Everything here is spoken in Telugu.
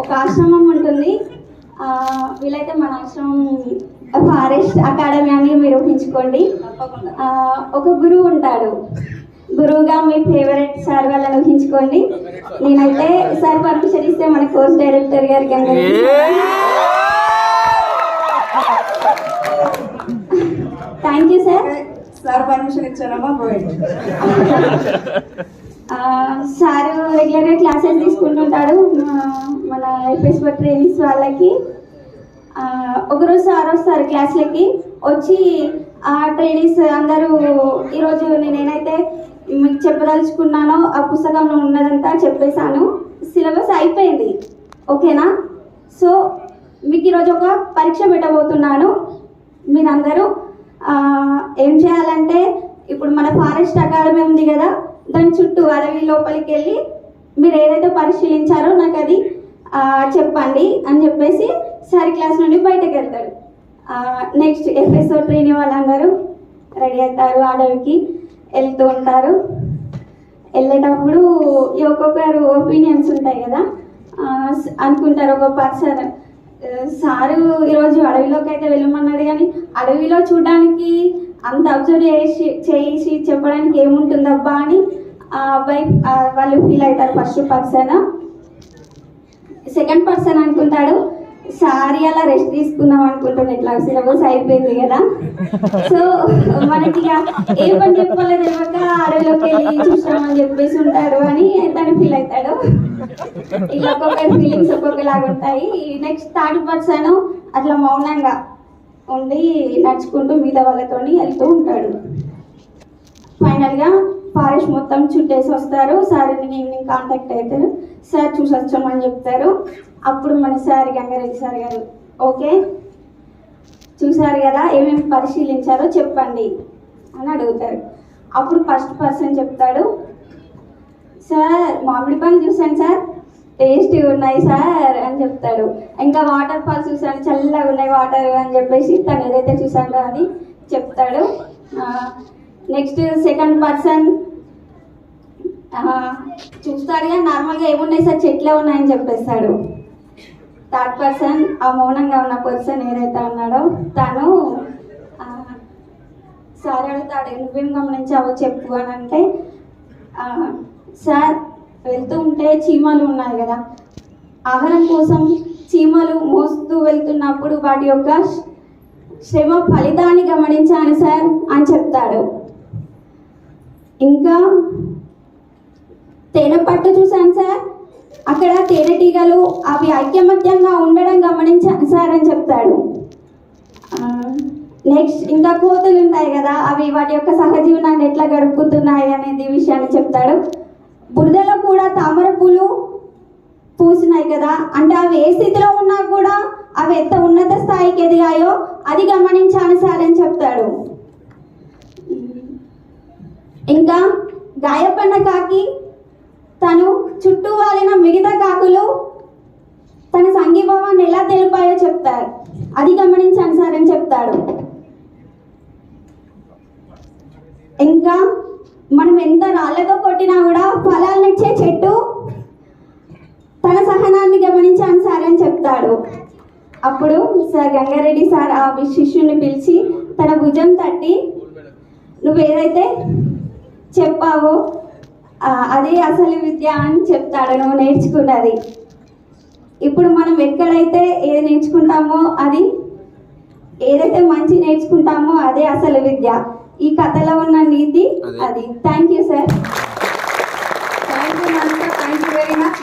ఒక ఆశ్రమం ఉంటుంది. ఆ, వీలైతే మన ఆశ్రమం ఫారెస్ట్ అకాడమీ అని మీరు ఊహించుకోండి తప్పకుండా ఆ, ఒక గురువు ఉంటాడు. గురువుగా మీ ఫేవరెట్ సార్ వాళ్ళని ఊహించుకోండి. నేనైతే సార్ పర్మిషన్ ఇస్తే మన కోర్స్ డైరెక్టర్ గారికి thank you sir sir permission ఇచ్చారమ్మా పోయింది సారు రెగ్యులర్గా క్లాసెస్ తీసుకుంటుంటాడు మన ఎఫ్ఎస్ ట్రైనింగ్స్ వాళ్ళకి. ఒకరోజు సార్ వస్తారు క్లాస్లకి వచ్చి ఆ ట్రైనింగ్స్ అందరూ ఈరోజు నేనైతే మీకు చెప్పదలుచుకున్నానో ఆ పుస్తకంలో ఉన్నదంతా చెప్పేశాను. సిలబస్ అయిపోయింది. ఓకేనా? సో మీకు ఈరోజు ఒక పరీక్ష పెట్టబోతున్నాను. మీరందరూ ఏం చేయాలంటే ఇప్పుడు మన ఫారెస్ట్ అకాడమీ ఉంది కదా దాని చుట్టూ అడవి లోపలికి వెళ్ళి మీరు ఏదైతే పరిశీలించారో నాకు అది చెప్పండి అని చెప్పేసి సార్ క్లాస్ నుండి బయటకు వెళ్తాడు నెక్స్ట్ ఎఫ్ఎస్ఓ ట్రైనింగ్ వాళ్ళందరూ రెడీ అవుతారు అడవికి వెళ్తూ ఉంటారు. వెళ్ళేటప్పుడు ఈ ఒక్కొక్కరు ఒపీనియన్స్ ఉంటాయి కదా అనుకుంటారు ఒక పర్సన్ సారు ఈరోజు అడవిలోకి అయితే వెళ్ళమన్నాడు కానీ అడవిలో చూడడానికి అంత అబ్జర్వ్ చేసి చేసి చెప్పడానికి ఏముంటుందబ్బా అని ఆ అబ్బాయి వాళ్ళు ఫీల్ అవుతారు ఫస్ట్ పర్సన్ సెకండ్ పర్సన్ అనుకుంటాడు సారీ అలా రెస్ట్ తీసుకుందాం అనుకుంటాను ఇట్లా సిలబస్ అయిపోయింది కదా. సో మనకి ఇక ఏ పని చెప్పాలో తెలియక అడవిలోకి వెళ్ళి చూసామని చెప్పేసి ఉంటాడు అని తను ఫీల్ అవుతాడు. ఇలా ఒక్కొక్క ఫీలింగ్స్ ఒక్కొక్కలాగా ఉంటాయి. నెక్స్ట్ థర్డ్ పర్సన్ అట్లా మౌనంగా ఉండి నడుచుకుంటూ మిగతా వాళ్ళతో వెళ్తూ ఉంటాడు. ఫైనల్గా ఫారెస్ట్ మొత్తం చుట్టేసి వస్తారు. సార్ ఈవినింగ్ కాంటాక్ట్ అవుతారు? సార్ చూసి వచ్చామని చెప్తారు. అప్పుడు మన సార్ గంగారెడ్డి సార్ గారు ఓకే? చూసారు కదా ఏమేమి పరిశీలించారో చెప్పండి అని అడుగుతారు. అప్పుడు ఫస్ట్ పర్సన్ చెప్తాడు సార్ మామిడి పళ్ళు చూసాను సార్. టేస్టీ ఉన్నాయి సార్ అని చెప్తాడు. ఇంకా వాటర్ ఫాల్స్ చూసాను చల్లగా ఉన్నాయి వాటర్ అని చెప్పేసి తను ఏదైతే చూసాడో అని చెప్తాడు. నెక్స్ట్ సెకండ్ పర్సన్ చూస్తారుగా నార్మల్గా ఏమున్నాయి సార్? చెట్లే ఉన్నాయని చెప్పేస్తాడు. థర్డ్ పర్సన్ ఆ మౌనంగా ఉన్న పర్సన్ ఏదైతే ఉన్నాడో తను సార్ అడుగుతాడు నువ్వేం గమనించావో చెప్పు అని అంటే సార్ వెళ్తూ ఉంటే చీమలు ఉన్నాయి కదా. ఆహారం కోసం చీమలు మోస్తూ వెళ్తున్నప్పుడు వాటి యొక్క శ్రమ ఫలితాన్ని గమనించాను సార్ అని చెప్తాడు. ఇంకా తేనె పట్టు చూశాను సార్. అక్కడ తేనెటీగలు అవి ఐక్యమత్యంగా ఉండడం గమనించాను సార్ అని చెప్తాడు నెక్స్ట్ ఇంకా కోతులు ఉంటాయి కదా అవి వాటి యొక్క సహజీవనాన్ని ఎట్లా గడుపుతున్నాయి అనేది విషయాన్ని చెప్తాడు. బురదలో కూడా తామర పూలు పూసినాయి కదా అంటే అవి ఏ స్థితిలో ఉన్నా కూడా అవి ఎంత ఉన్నత స్థాయికి ఎదిగాయో అది గమనించాను సార్ అని చెప్తాడు. ఇంకా గాయపడిన కాకి తను చుట్టూ వాలిన మిగతా కాకులు తన సంఘీభావాన్ని ఎలా తెలిపాయో చెప్తారు. అది గమనించాను సార్ అని చెప్తాడు. ఇంకా మనం ఎంత రాళ్ళతో కొట్టినా కూడా ఫలాలనిచ్చే చెట్టు తన సహనాన్ని గమనించాను సార్ అని చెప్తాడు. అప్పుడు సార్ గంగారెడ్డి సార్ ఆ శిష్యుని పిలిచి తన భుజం తట్టి నువ్వేదైతే చెప్పావు. అదే అసలు విద్య అని చెప్తాడు నువ్వు నేర్చుకున్నది. ఇప్పుడు మనం ఎక్కడైతే ఏది నేర్చుకుంటామో అది ఏదైతే మంచి నేర్చుకుంటామో అదే అసలు విద్య. ఈ కథలో ఉన్న నీతి అది. Thank you sir thank you very much